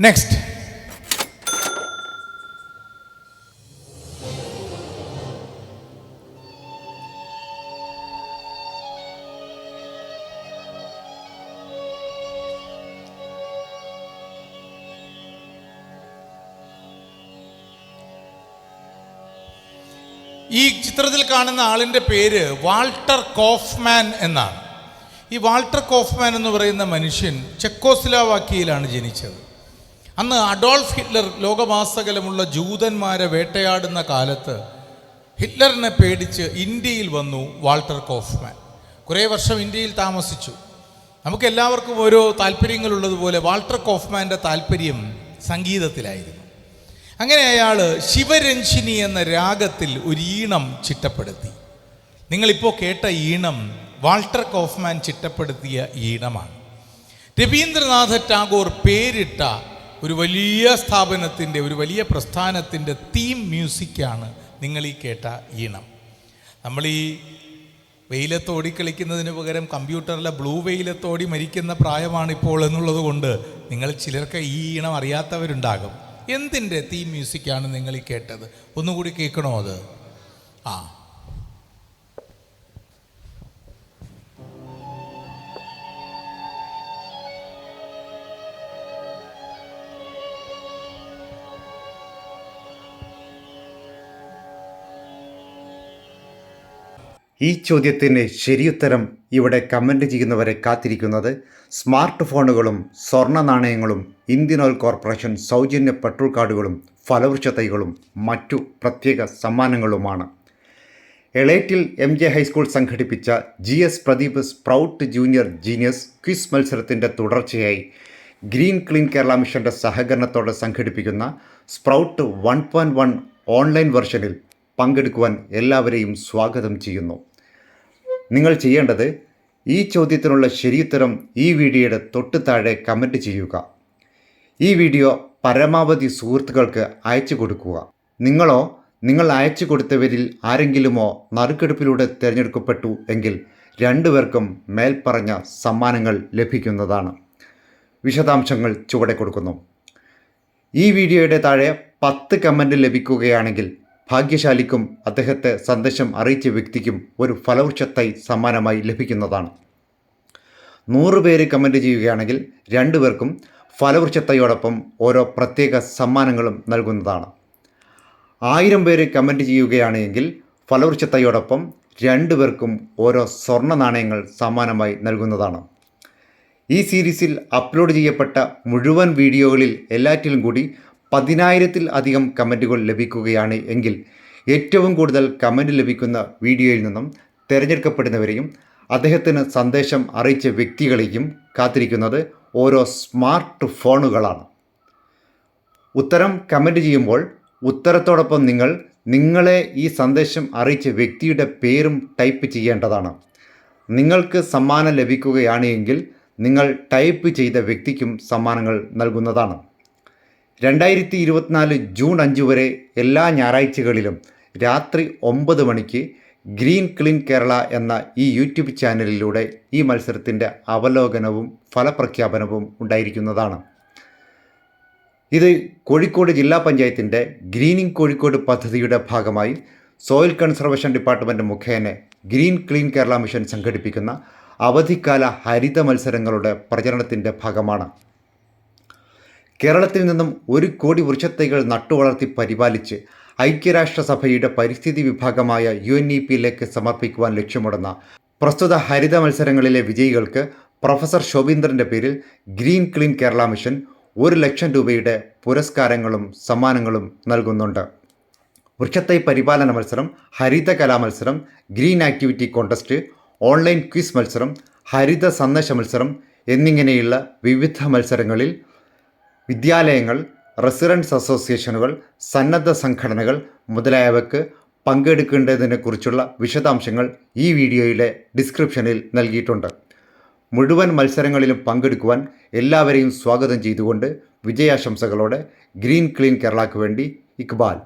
Next ഈ ചിത്രത്തിൽ കാണുന്ന ആളിന്റെ പേര് വാൾട്ടർ കോഫ്മാൻ എന്നാണ്. ഈ വാൾട്ടർ കോഫ്മാൻ എന്ന് പറയുന്ന മനുഷ്യൻ ചെക്കോസ്ലാവാക്കിയയിലാണ് ജനിച്ചത്. അന്ന് അഡോൾഫ് ഹിറ്റ്ലർ ലോകമാസകലമുള്ള ജൂതന്മാരെ വേട്ടയാടുന്ന കാലത്ത് ഹിറ്റ്ലറിനെ പേടിച്ച് ഇന്ത്യയിൽ വന്നു വാൾട്ടർ കോഫ്മാൻ. കുറേ വർഷം ഇന്ത്യയിൽ താമസിച്ചു. നമുക്ക് എല്ലാവർക്കും ഓരോ താല്പര്യങ്ങളുള്ളതുപോലെ വാൾട്ടർ കോഫ്മാന്റെ താല്പര്യം സംഗീതത്തിലായിരുന്നു. അങ്ങനെ അയാൾ ശിവരഞ്ജിനി എന്ന രാഗത്തിൽ ഒരു ഈണം ചിട്ടപ്പെടുത്തി. നിങ്ങളിപ്പോൾ കേട്ട ഈണം വാൾട്ടർ കോഫ്മാൻ ചിട്ടപ്പെടുത്തിയ ഈണമാണ്. രവീന്ദ്രനാഥ ടാഗോർ പേരിട്ട ഒരു വലിയ സ്ഥാപനത്തിന്റെ ഒരു വലിയ പ്രസ്ഥാനത്തിന്റെ തീം മ്യൂസിക്കാണ് നിങ്ങൾ ഈ കേട്ട ഈണം. നമ്മൾ ഈ വെയിലത്തോടി കളിക്കുന്നതിന് പകരം കമ്പ്യൂട്ടറിലെ ബ്ലൂ വെയിലത്തോടി മരിക്കുന്ന പ്രായമാണ് ഇപ്പോൾ എന്നുള്ളത് കൊണ്ട് നിങ്ങൾ ചിലർക്ക് ഈ ഈണം അറിയാത്തവരുണ്ടാകും. എന്തിന്റെ തീം മ്യൂസിക്കാണ് നിങ്ങൾ ഈ കേട്ടത്? ഒന്നുകൂടി കേൾക്കണോ അത്? ആ. ഈ ചോദ്യത്തിന് ശരിയുത്തരം ഇവിടെ കമന്റ് ചെയ്യുന്നവരെ കാത്തിരിക്കുന്നത് സ്മാർട്ട് ഫോണുകളും സ്വർണ നാണയങ്ങളും ഇന്ത്യൻ ഓയിൽ കോർപ്പറേഷൻ സൗജന്യ പെട്രോൾ കാർഡുകളും ഫലവൃക്ഷ തൈകളും മറ്റു പ്രത്യേക സമ്മാനങ്ങളുമാണ്. Elettil M J high school സംഘടിപ്പിച്ച G S Pradeep sprout junior genius quiz മത്സരത്തിന്റെ തുടർച്ചയായി ഗ്രീൻ ക്ലീൻ കേരള മിഷന്റെ സഹകരണത്തോടെ സംഘടിപ്പിക്കുന്ന sprout one point one online വെർഷനിൽ പങ്കെടുക്കുവാൻ എല്ലാവരെയും സ്വാഗതം ചെയ്യുന്നു. നിങ്ങൾ ചെയ്യേണ്ടത് ഈ ചോദ്യത്തിനുള്ള ശരിയുത്തരം ഈ വീഡിയോയുടെ തൊട്ട് താഴെ കമന്റ് ചെയ്യുക. ഈ വീഡിയോ പരമാവധി സുഹൃത്തുക്കൾക്ക് അയച്ചു കൊടുക്കുക. നിങ്ങളോ നിങ്ങൾ അയച്ചു കൊടുത്തവരിൽ ആരെങ്കിലുമോ നറുക്കെടുപ്പിലൂടെ തിരഞ്ഞെടുക്കപ്പെട്ടു എങ്കിൽ രണ്ടുപേർക്കും മേൽപ്പറഞ്ഞ സമ്മാനങ്ങൾ ലഭിക്കുന്നതാണ്. വിശദാംശങ്ങൾ ചുവടെ കൊടുക്കുന്നു. ഈ വീഡിയോയുടെ താഴെ പത്ത് കമന്റ് ലഭിക്കുകയാണെങ്കിൽ ഭാഗ്യശാലിക്കും അദ്ദേഹത്തെ സന്ദേശം അറിയിച്ച വ്യക്തിക്കും ഒരു ഫലവൃക്ഷത്തൈ സമ്മാനമായി ലഭിക്കുന്നതാണ്. നൂറ് പേര് കമന്റ് ചെയ്യുകയാണെങ്കിൽ രണ്ടുപേർക്കും ഫലവൃക്ഷത്തൈയോടൊപ്പം ഓരോ പ്രത്യേക സമ്മാനങ്ങളും നൽകുന്നതാണ്. ആയിരം പേര് കമന്റ് ചെയ്യുകയാണെങ്കിൽ ഫലവൃക്ഷത്തൈയോടൊപ്പം രണ്ടുപേർക്കും ഓരോ സ്വർണ നാണയങ്ങൾ സമ്മാനമായി നൽകുന്നതാണ്. ഈ സീരീസിൽ അപ്ലോഡ് ചെയ്യപ്പെട്ട മുഴുവൻ വീഡിയോകളിൽ എല്ലാറ്റിലും കൂടി പതിനായിരത്തിൽ അധികം കമന്റുകൾ ലഭിക്കുകയാണ് എങ്കിൽ ഏറ്റവും കൂടുതൽ കമന്റ് ലഭിക്കുന്ന വീഡിയോയിൽ നിന്നും തിരഞ്ഞെടുക്കപ്പെടുന്നവരെയും അദ്ദേഹത്തിന് സന്ദേശം അറിയിച്ച വ്യക്തികളെയും കാത്തിരിക്കുന്നത് ഓരോ സ്മാർട്ട് ഫോണുകളാണ്. ഉത്തരം കമന്റ് ചെയ്യുമ്പോൾ ഉത്തരത്തോടൊപ്പം നിങ്ങൾ നിങ്ങളെ ഈ സന്ദേശം അറിയിച്ച വ്യക്തിയുടെ പേരും ടൈപ്പ് ചെയ്യേണ്ടതാണ്. നിങ്ങൾക്ക് സമ്മാനം ലഭിക്കുകയാണെങ്കിൽ നിങ്ങൾ ടൈപ്പ് ചെയ്ത വ്യക്തിക്കും സമ്മാനങ്ങൾ നൽകുന്നതാണ്. രണ്ടായിരത്തി ഇരുപത്തിനാല് ജൂൺ അഞ്ച് വരെ എല്ലാ ഞായറാഴ്ചകളിലും രാത്രി ഒമ്പത് മണിക്ക് ഗ്രീൻ ക്ലീൻ കേരള എന്ന ഈ യൂട്യൂബ് ചാനലിലൂടെ ഈ മത്സരത്തിന്റെ അവലോകനവും ഫലപ്രഖ്യാപനവും ഉണ്ടായിരിക്കുന്നതാണ്. ഇത് കോഴിക്കോട് ജില്ലാ പഞ്ചായത്തിന്റെ ഗ്രീനിങ് കോഴിക്കോട് പദ്ധതിയുടെ ഭാഗമായി സോയിൽ കൺസർവേഷൻ ഡിപ്പാർട്ട്മെന്റ് മുഖേന ഗ്രീൻ ക്ലീൻ കേരള മിഷൻ സംഘടിപ്പിക്കുന്ന അവധിക്കാല ഹരിത മത്സരങ്ങളുടെ പ്രചരണത്തിന്റെ ഭാഗമാണ്. കേരളത്തിൽ നിന്നും ഒരു കോടി വൃക്ഷത്തൈകൾ നട്ടുവളർത്തി പരിപാലിച്ച് ഐക്യരാഷ്ട്രസഭയുടെ പരിസ്ഥിതി വിഭാഗമായ യു എൻ ഇ പിയിലേക്ക് സമർപ്പിക്കുവാൻ ലക്ഷ്യമിടുന്ന പ്രസ്തുത ഹരിത മത്സരങ്ങളിലെ വിജയികൾക്ക് പ്രൊഫസർ ശോഭീന്ദ്രന്റെ പേരിൽ ഗ്രീൻ ക്ലീൻ കേരള മിഷൻ ഒരു ലക്ഷം രൂപയുടെ പുരസ്കാരങ്ങളും സമ്മാനങ്ങളും നൽകുന്നുണ്ട്. വൃക്ഷത്തൈ പരിപാലന മത്സരം ഹരിത കലാമത്സരം green activity contest online quiz മത്സരം ഹരിത സന്ദേശ മത്സരം എന്നിങ്ങനെയുള്ള വിവിധ മത്സരങ്ങളിൽ വിദ്യാലയങ്ങൾ റെസിഡൻസ് അസോസിയേഷനുകൾ സന്നദ്ധ സംഘടനകൾ മുതലായവയ്ക്ക് പങ്കെടുക്കേണ്ടതിനെക്കുറിച്ചുള്ള വിശദാംശങ്ങൾ ഈ വീഡിയോയിലെ ഡിസ്ക്രിപ്ഷനിൽ നൽകിയിട്ടുണ്ട്. മുഴുവൻ മത്സരങ്ങളിലും പങ്കെടുക്കുവാൻ എല്ലാവരെയും സ്വാഗതം ചെയ്തുകൊണ്ട് വിജയാശംസകളോടെ ഗ്രീൻ ക്ലീൻ കേരളയ്ക്ക് വേണ്ടി ഇക്ബാൽ.